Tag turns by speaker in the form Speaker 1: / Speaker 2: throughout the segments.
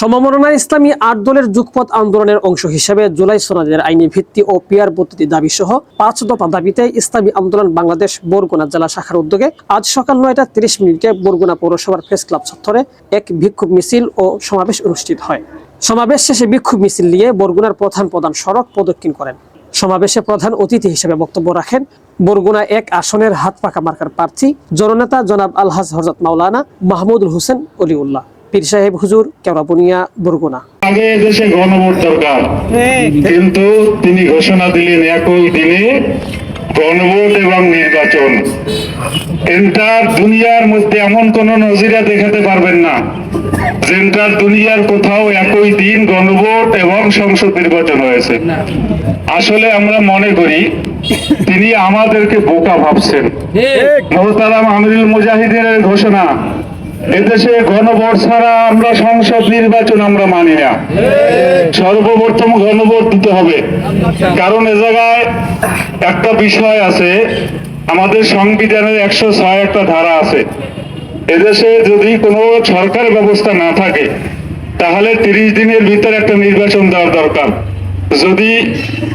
Speaker 1: সমমননা ইসলামী আট দলের যুগপথ আন্দোলনের অংশ হিসেবে জুলাই সনদের আইনি ভিত্তি ও পিয়ার পদ্ধতি দাবি সহ পাঁচ দফা দাবিতে ইসলামী আন্দোলন বাংলাদেশ বরগুনা জেলা শাখার উদ্যোগে আজ সকাল নয়টা তিরিশ মিনিটে বরগুনা পৌরসভার প্রেস ক্লাব চত্বরে এক বিক্ষোভ মিছিল ও সমাবেশ অনুষ্ঠিত হয়। সমাবেশ শেষে বিক্ষোভ মিছিল নিয়ে বরগুনার প্রধান প্রধান সড়ক প্রদক্ষিণ করেন। সমাবেশে প্রধান অতিথি হিসেবে বক্তব্য রাখেন বরগুনা এক আসনের হাত পাকা মার্কার প্রার্থী, জননেতা জনাব আলহাজ হজরত মাওলানা মাহমুদুল হোসেন অলিউল্লাহ। পীর সাহেব হুজুর কেওড়াবনিয়া বরগুনা।
Speaker 2: আগে দেশে গণভোট দরকার কিন্তু তিনি ঘোষণা দিলেন একই দিনে গণভোট এবং নির্বাচন। এন্টার দুনিয়ার মধ্যে এমন কোন নজিরা দেখাতে পারবেন না যেন্টার দুনিয়ার কোথাও একই দিন গণভোট এবং সংসদ নির্বাচন হয়েছে। আসলে আমরা মনে করি তিনি আমাদেরকে বোকা ভাবছেন। মোহতারাম আমিরুল মুজাহিদের ঘোষণা এদেশে গণভোট ছাড়া আমরা সংসদ নির্বাচন আমরা মানি না। সর্বপ্রথম গণভোট দিতে হবে। কারণ এ জায়গায় একটা বিষয় আছে, আমাদের সংবিধানের একশো ছয় একটা ধারা আছে। এদেশে যদি কোনো সরকার ব্যবস্থা না থাকে, তাহলে তিরিশ দিনের ভিতরে একটা নির্বাচন দেওয়ার দরকার। যদি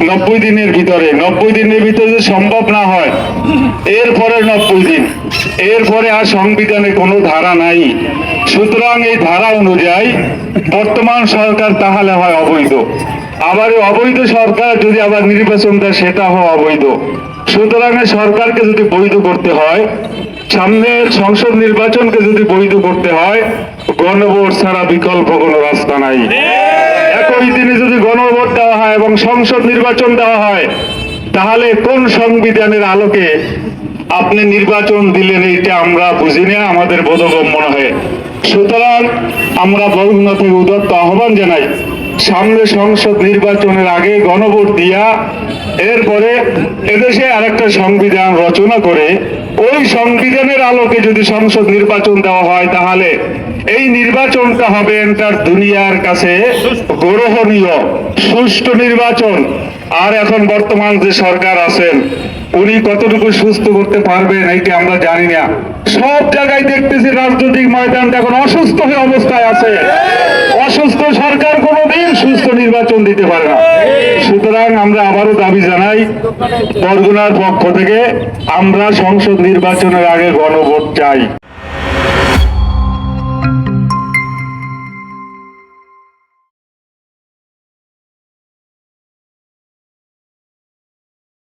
Speaker 2: নব্বই দিনের ভিতরে নব্বই দিনের ভিতরে যদি সম্ভব না হয় এরপরে নব্বই দিন এরপরে আর সংবিধানে কোনো ধারা নাই। সুতরাং এই ধারা অনুযায়ী বর্তমান সরকার তাহলে হয় অবৈধ। আবার এই অবৈধ সরকার যদি আবার নির্বাচন দেয় সেটা হয় অবৈধ। সুতরাং সরকারকে যদি বৈধ করতে হয় সামনের সংসদ নির্বাচনকে যদি বৈধ করতে হয় গণভোট ছাড়া বিকল্প কোনো রাস্তা নাই। একই দিনে গণভোট দেওয়া হয় এবং সংসদ নির্বাচন দেওয়া হয়, তাহলে কোন সংবিধানের আলোকে আপনি নির্বাচন দিলেন এইটা আমরা বুঝি না, আমাদের বোধগম্য হয় সুতরাং আমরা বরগুনা থেকে উদত্ত আহ্বান জানাই, সামনে সংসদ নির্বাচনের আগে গণভোট দিয়া, এরপরে এদেশে আরেকটা সংবিধান রচনা করে ওই সংবিধানের আলোকে যদি সংসদ নির্বাচন দেওয়া হয়, তাহলে এই নির্বাচনটা হবে এন্টার দুনিয়ার কাছে গ্রহণীয়, সুষ্ঠু নির্বাচন। আর এখন বর্তমান যে সরকার আছেন, উনি কতটুকু সুস্থ করতে পারবেন এইটা আমরা জানি না। সব জায়গায় দেখতেছি রাজনৈতিক ময়দানটা এখন অসুস্থ হয়ে অবস্থায় আছে। অসুস্থ সরকার কোনোদিন সুস্থ নির্বাচন দিতে পারে না। সুতরাং আমরা দাবি জানাই বরগুনার পক্ষ থেকে আমরা সংসদ নির্বাচনের আগে গণভোট চাই।